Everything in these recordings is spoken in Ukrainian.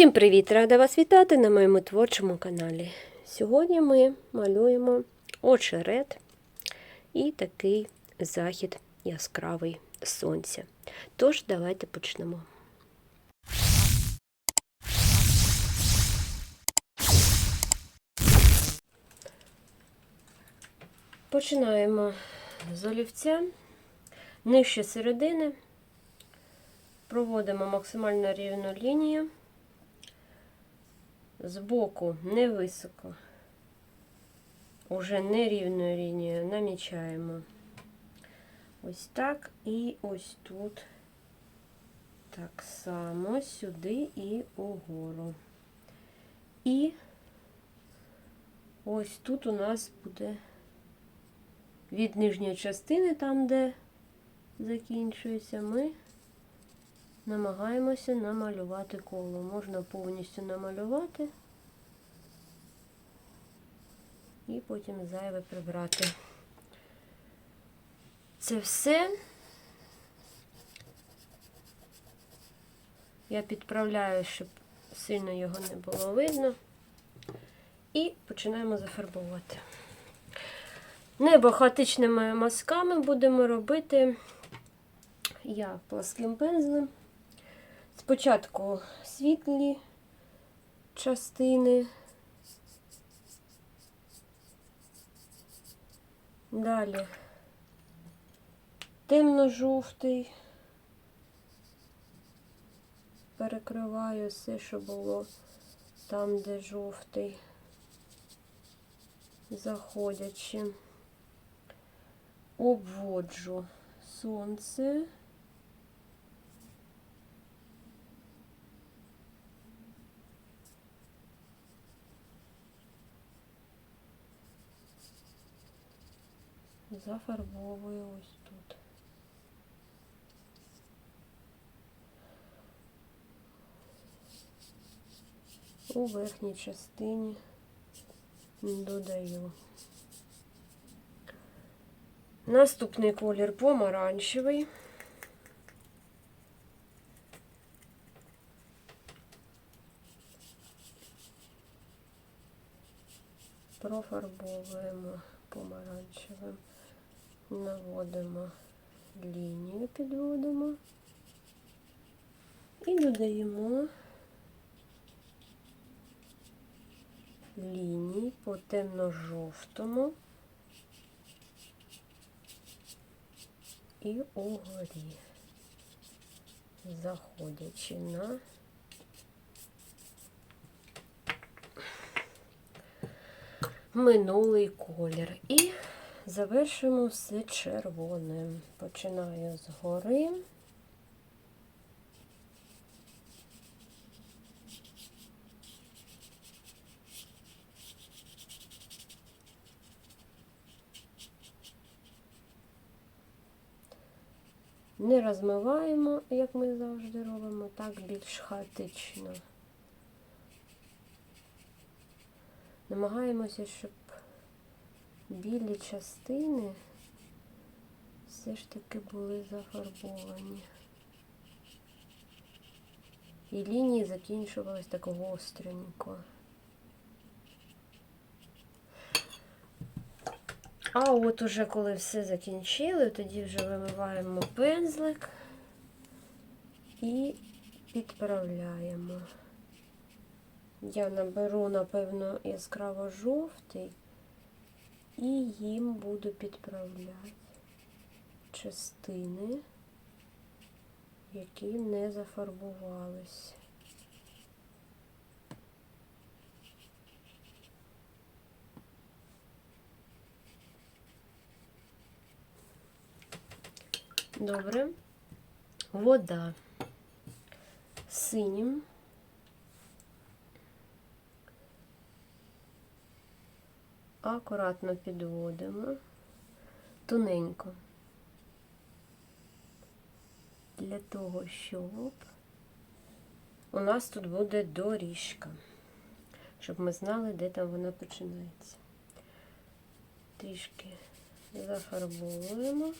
Усім привіт! Рада вас вітати на моєму творчому каналі. Сьогодні ми малюємо очерет і такий захід яскравий сонця. Тож, давайте почнемо. Починаємо з олівця, нижче середини, проводимо максимально рівну лінію збоку невисоко, уже нерівною лінією намічаємо. Ось так і ось тут. Так само сюди і угору. І ось тут у нас буде від нижньої частини, там, де закінчується, ми намагаємося намалювати коло. Можна повністю намалювати і потім зайве прибрати. Це все я підправляю, щоб сильно його не було видно. І починаємо зафарбовувати. Небо хаотичними мазками будемо робити я пласким пензлем. Спочатку світлі частини, далі. Темно-жовтий, перекриваю все, що було там, де жовтий, заходячи, обводжу сонце. Зафарбовую ось тут. У верхній частині додаю. Наступний колір помаранчевий. Профарбовуємо помаранчевим наводимо лінію, підводимо і додаємо лінії по темно-жовтому і угорі, заходячи на минулий колір. І Завершуємо все червоним. Починаю згори. Не розмиваємо, як ми завжди робимо, так більш хаотично. Намагаємося, щоб білі частини все ж таки були зафарбовані. І лінії закінчувались так гостренько. А от уже коли все закінчили, тоді вже вимиваємо пензлик і підправляємо. Я наберу, напевно, яскраво жовтий і їм буду підправляти частини, які не зафарбувались. Добре. Вода синім. Акуратно підводимо тоненько для того, щоб у нас тут буде доріжка, щоб ми знали, де там вона починається. Трішки зафарбовуємо.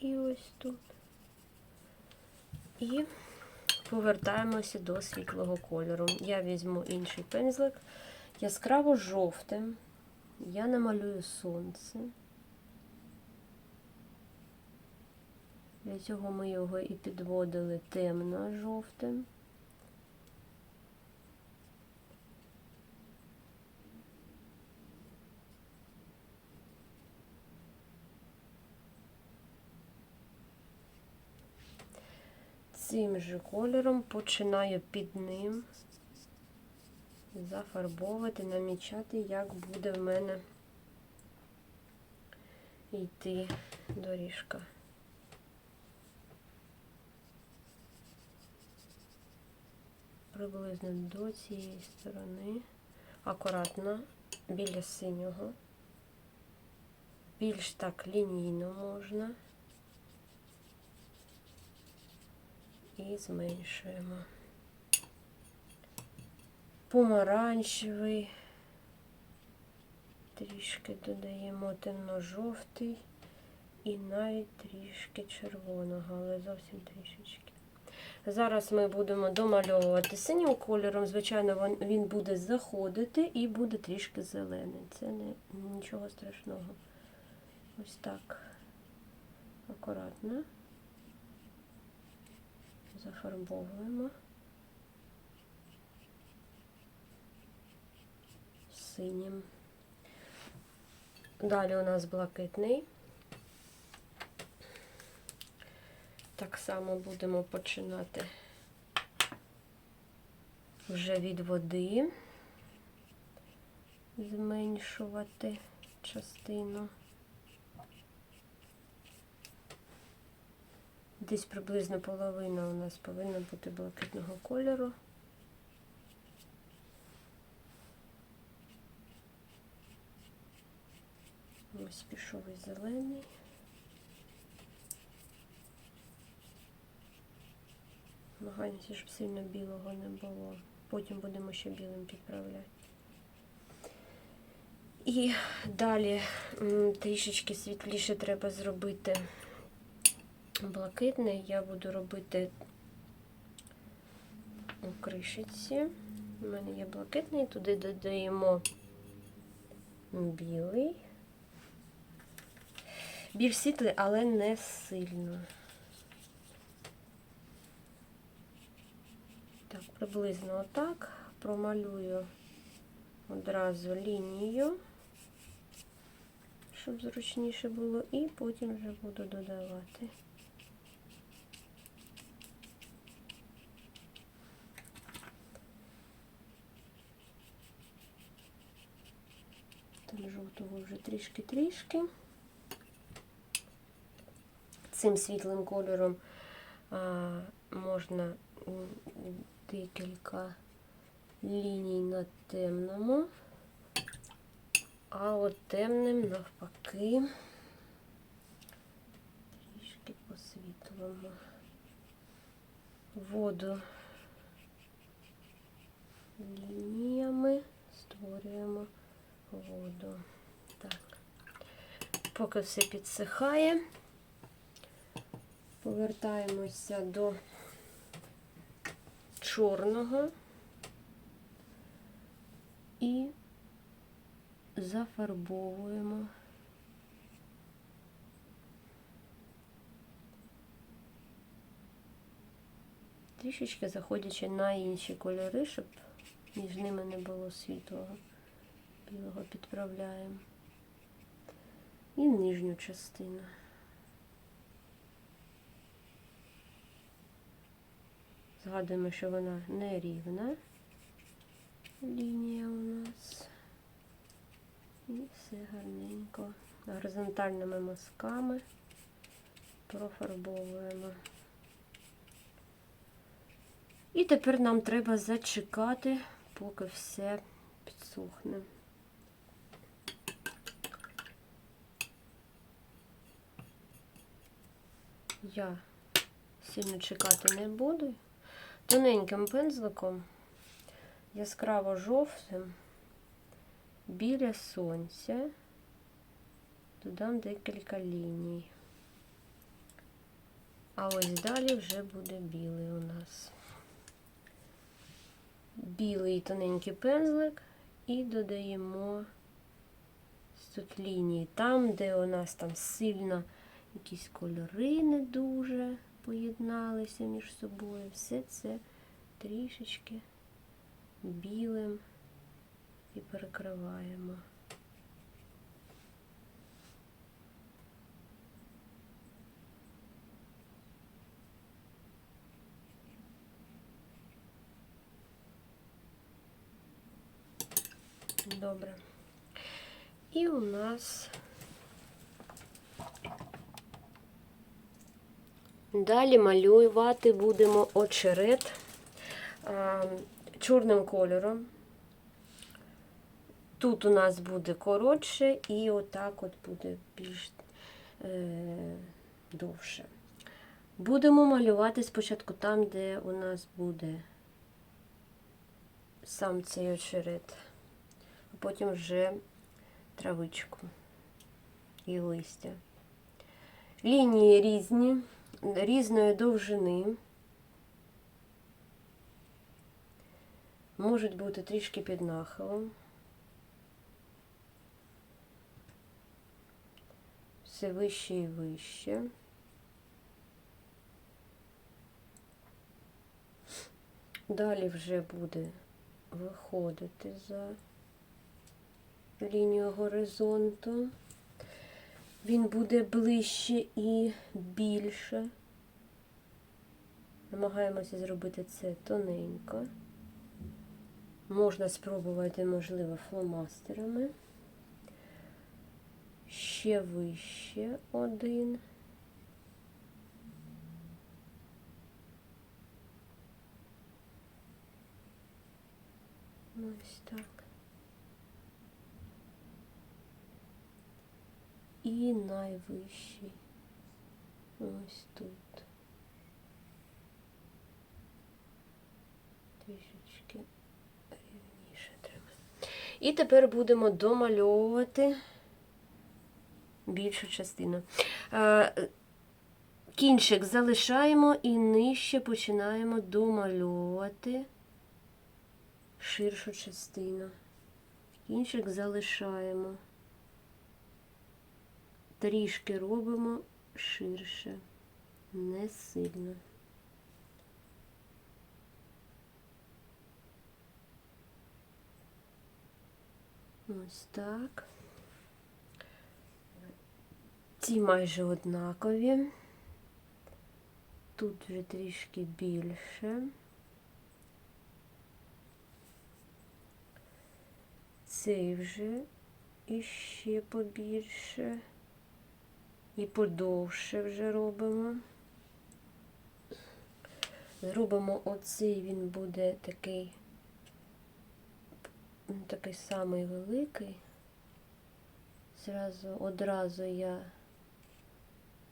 І ось тут. І повертаємося до світлого кольору. Я візьму інший пензлик. Яскраво жовтим. Я намалюю сонце. Для цього ми його і підводили темно-жовтим. Цим же кольором починаю під ним зафарбовувати, намічати, як буде в мене йти доріжка. Приблизно до цієї сторони, акуратно біля синього, більш так лінійно можна. І зменшуємо. Помаранчевий, трішки додаємо темно-жовтий і навіть трішки червоного, але зовсім трішечки. Зараз ми будемо домальовувати синім кольором. Звичайно, він- буде заходити і буде трішки зелений. Це не нічого страшного. Ось так. Акуратно. Зафарбовуємо. Синім. Далі у нас блакитний. Так само будемо починати вже від води, зменшувати частину. Десь приблизно половина у нас повинна бути блакитного кольору. Ось пішов і зелений. Намагаємося, щоб сильно білого не було. Потім будемо ще білим підправляти. І далі трішечки світліше треба зробити блакитний. Я буду робити у кришиці. У мене є блакитний, туди додаємо білий. Більш світлий, але не сильно. Так, приблизно отак. Промалюю одразу лінію, щоб зручніше було, і потім вже буду додавати. Жовтого вже трішки-трішки. Цим світлим кольором а, можна декілька ліній на темному, а от темним навпаки трішки по світлому. Воду воду. Так. Поки все підсихає, повертаємося до чорного і зафарбовуємо. Трішечки заходячи на інші кольори, щоб між ними не було світлого. Білого підправляємо. І нижню частину. Згадуємо, що вона не рівна лінія у нас. І все гарненько. Горизонтальними мазками профарбовуємо. І тепер нам треба зачекати, поки все підсохне. Я сильно чекати не буду. Тоненьким пензликом, яскраво жовтим, біля сонця додам декілька ліній. А ось далі вже буде білий у нас. білий тоненький пензлик і додаємо тут лінії. Там, де у нас там сильно якісь кольори не дуже поєдналися між собою, все це трішечки білим і перекриваємо. Добре. І у нас далі малювати будемо очерет чорним кольором. Тут у нас буде коротше і отак от буде більш е, довше. Будемо малювати спочатку там, де у нас буде сам цей очерет, а потім вже травичку і листя. Лінії різні, різної довжини. Можуть бути трішки під нахилом. Все вище і вище. Далі вже буде виходити за лінію горизонту. Він буде ближче і більше. Намагаємося зробити це тоненько. Можна спробувати, можливо, фломастерами. Ще вище один. Ось так. І найвищий. Ось тут. Трішечки рівніше треба. І тепер будемо домальовувати більшу частину. Е, Кінчик залишаємо і нижче починаємо домальовувати ширшу частину. Кінчик залишаємо. Трішки робимо ширше, не сильно. Ось так. Ці майже однакові. Тут вже трішки більше. Цей вже іще побільше. І подовше вже робимо. Зробимо оцей, він буде такий, такий самий великий. Зразу, одразу я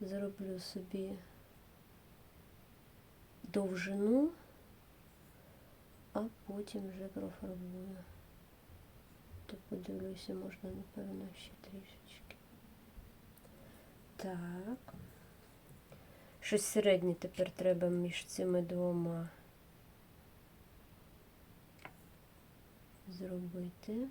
зроблю собі довжину, а потім вже профарбую. То подивлюся, можна, напевно, ще трішечки. Так. Щось середнє тепер треба між цими двома зробити.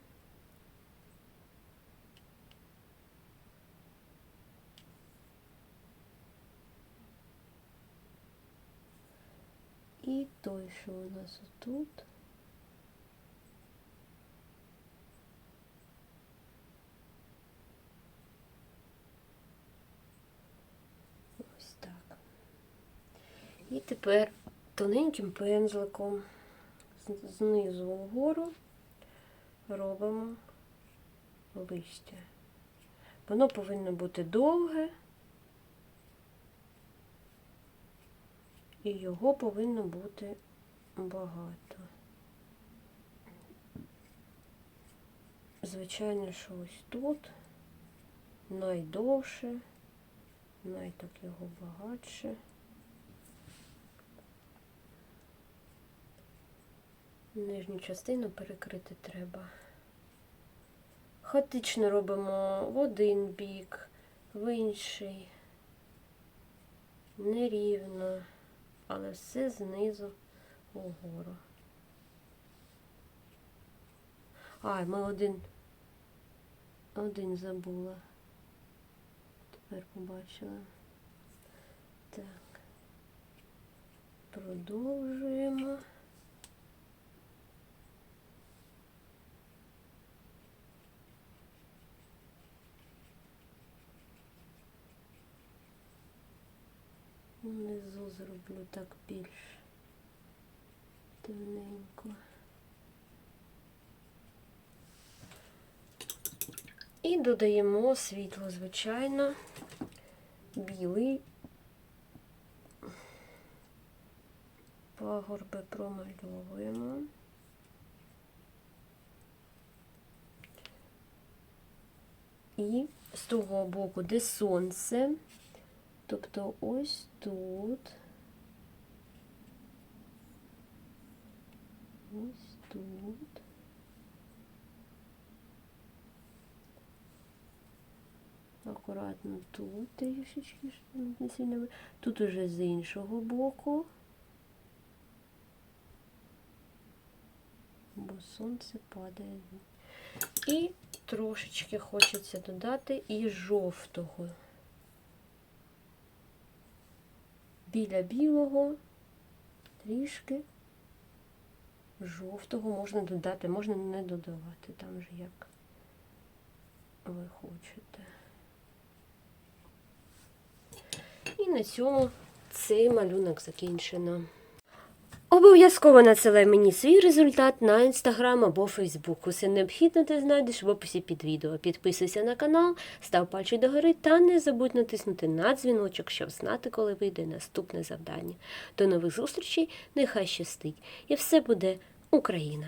І той, що у нас тут. Ось так. І тепер тоненьким пензликом знизу вгору робимо листя. Воно повинно бути довге. І його повинно бути багато. Звичайно, що ось тут найдовше, най так його багатше. Нижню частину перекрити треба. Хаотично робимо в один бік, в інший, нерівно але все знизу вгору. А, ми один. Один забула. Тепер побачила. Так. Продовжуємо. Внизу зроблю так більш темненько. І додаємо світло, звичайно, білий. Пагорби промальовуємо. І з того боку, де сонце, тобто ось тут, ось тут. Акуратно тут трішечки, не сильно. Тут уже з іншого боку. Бо сонце падає. І трошечки хочеться додати і жовтого. Біля білого трішки жовтого можна додати, можна не додавати, там же як ви хочете. І на цьому цей малюнок закінчено. Обов'язково надсилай мені свій результат на інстаграм або фейсбук. Усе необхідне ти знайдеш в описі під відео. Підписуйся на канал, став пальчик догори та не забудь натиснути на дзвіночок, щоб знати, коли вийде наступне завдання. До нових зустрічей, нехай щастить. І все буде Україна!